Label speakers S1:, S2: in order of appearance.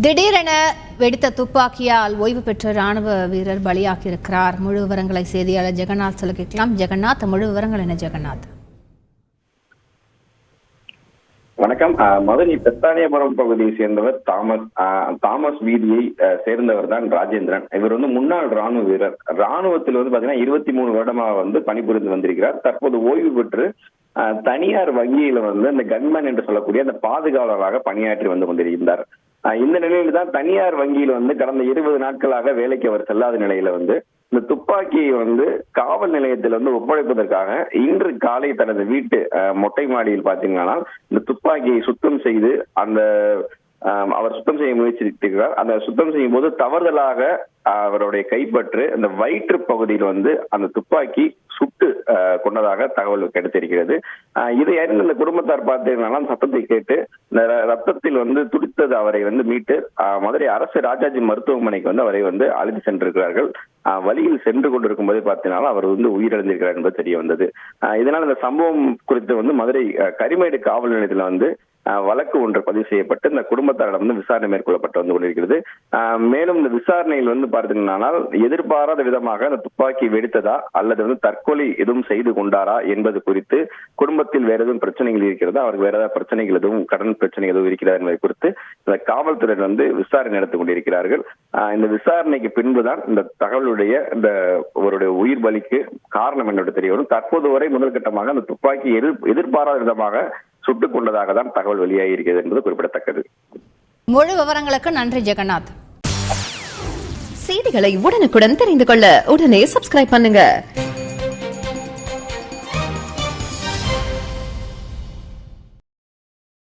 S1: திடீரென வெடித்த துப்பாக்கியால் ஓய்வு பெற்ற ராணுவ வீரர் பலியாகியிருக்கிறார். முழு விவரங்களை செய்தியாளர் ஜெகநாத் சொல்ல கேட்கலாம் ஜெகநாத் முழு விவரங்கள் என்ன ஜெகநாத்?
S2: வணக்கம். அஹ், மதுரை பெத்தானியபுரம் பகுதியை சேர்ந்தவர் தாமஸ் தாமஸ் வீதியை சேர்ந்தவர் தான் ராஜேந்திரன். இவர் வந்து முன்னாள் ராணுவ வீரர். ராணுவத்தில் வந்து பாத்தீங்கன்னா இருபத்தி மூணு வருடமா வந்து பணிபுரிந்து வந்திருக்கிறார். தற்போது ஓய்வு பெற்று தனியார் வங்கியில வந்து அந்த கன்மேன் என்று சொல்லக்கூடிய அந்த பாதுகாவலராக பணியாற்றி வந்து கொண்டிருந்தார் இந்த நிலையில் தான் தனியார் வங்கியில் வந்து கடந்த இருபது நாட்களாக வேலைக்கு அவர் செல்லாத நிலையில வந்து இந்த துப்பாக்கியை வந்து காவல் நிலையத்தில் வந்து ஒப்படைப்பதற்காக இன்று காலை தனது வீட்டு மொட்டை மாடியில் பாத்தீங்கன்னா இந்த துப்பாக்கியை சுத்தம் செய்து அந்த அவர் சுத்தம் செய்ய முயற்சித்திருக்கிறார். அந்த சுத்தம் செய்யும் போது தவறுதலாக அவருடைய கைப்பற்று அந்த வயிற்று பகுதியில் வந்து அந்த துப்பாக்கி சுட்டு கொண்டதாக தகவல் கிடைத்திருக்கிறது. இதை அறிந்த இந்த குடும்பத்தார் பார்த்தீங்கன்னா சத்தத்தை கேட்டு இந்த ரத்தத்தில் வந்து துடித்தது அவரை வந்து மீட்டு அஹ், மதுரை அரசு ராஜாஜி மருத்துவமனைக்கு வந்து அவரை வந்து அழைத்து சென்றிருக்கிறார்கள். அஹ், வழியில் சென்று கொண்டிருக்கும் போதே பார்த்தீங்கன்னா அவர் வந்து உயிரிழந்திருக்கிறார் என்பது தெரிய வந்தது. இதனால் இந்த சம்பவம் குறித்து வந்து மதுரை கரிமேடு காவல் நிலையத்தில் வந்து வழக்கு ஒன்று பதிவு செய்யப்பட்டு இந்த குடும்பத்தாரிடம் வந்து விசாரணை மேற்கொள்ளப்பட்டு வந்து கொண்டிருக்கிறது. மேலும் இந்த விசாரணையில் வந்து பார்த்தீங்கன்னா எதிர்பாராத விதமாக அந்த துப்பாக்கி வெடித்ததா அல்லது வந்து தற்கொலை எதுவும் செய்து கொண்டாரா என்பது குறித்து குடும்பத்தில் வேற எதுவும் பிரச்சனைகள் இருக்கிறதா? அவருக்கு வேற ஏதாவது பிரச்சனைகள் எதுவும் கடன் பிரச்சனை எதுவும் இருக்கிறதா என்பதை குறித்து இந்த காவல்துறையினர் வந்து விசாரணை நடத்தி கொண்டிருக்கிறார்கள். இந்த விசாரணைக்கு பின்புதான் இந்த தகவலுடைய இந்த அவருடைய உயிர் பலிக்கு காரணம் என்னோட தெரிய வரும். தற்போது வரை முதல் கட்டமாக அந்த துப்பாக்கி எதிர் எதிர்பாராத விதமாக சுட்டுக் கொண்டதாக தான் தகவல் வெளியாகி இருக்கிறது என்பது குறிப்பிடத்தக்கது.
S1: முழு விவரங்களுக்கு நன்றி ஜெகநாத்.
S3: செய்திகளை உடனுக்குடன் தெரிந்து கொள்ள உடனே சப்ஸ்கிரைப் பண்ணுங்க.